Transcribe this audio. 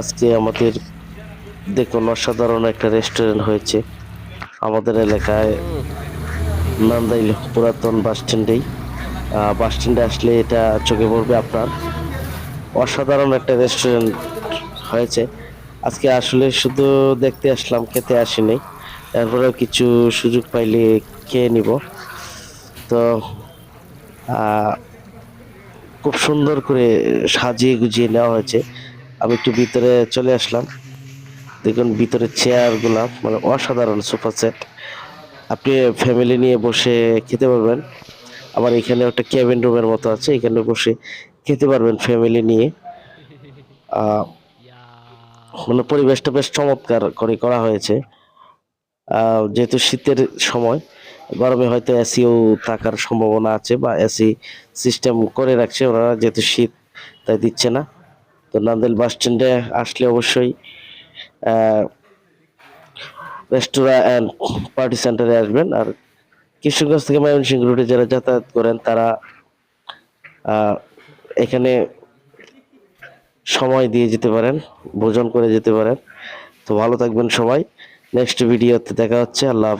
আজকে আমাদের দেখুন, অসাধারণ একটা রেস্টুরেন্ট হয়েছে। আমাদের এলাকায় নান্দাইল পুরাতন বাস স্ট্যান্ডেই বাস স্ট্যান্ডে আসলে এটা চোখে পড়বে আপনার। অসাধারণ একটা রেস্টুরেন্ট হয়েছে। আজকে আসলে শুধু দেখতে আসলাম, খেতে আসিনি। তারপরেও কিছু সুযোগ পাইলে খেয়ে নিব। তো খুব সুন্দর করে সাজিয়ে গুজিয়ে নেওয়া হয়েছে। আমি একটু ভিতরে চলে আসলাম। দেখুন, ভিতরে চেয়ারগুলা মানে অসাধারণ সোফা সেট আপনি ফ্যামিলি নিয়ে বসে খেতে পারবেন। আবার এখানে একটা ক্যাবিন রুমের মতো আছে, এখানে বসে খেতে পারবেন ফ্যামিলি নিয়ে। মানে পরিবেশটা বেশ চমৎকার করে করা হয়েছে। যেহেতু শীতের সময় গরমে হয়তো এসিও থাকার সম্ভাবনা আছে বা এসি সিস্টেম করে রাখছে ওরা, যেহেতু শীত, তাই দিচ্ছে না। তো নান্দেল বাস স্ট্যান্ডে আসলে অবশ্যই রেস্তোরাঁ অ্যান্ড পার্টি সেন্টারে আসবেন। আর কিশোরগঞ্জ থেকে ময়মনসিংহ রুটে যারা যাতায়াত করেন, তারা এখানে সময় দিয়ে যেতে পারেন, ভোজন করে যেতে পারেন। তো ভালো থাকবেন সবাই। নেক্সট ভিডিওতে দেখা হচ্ছে। আল্লাহ।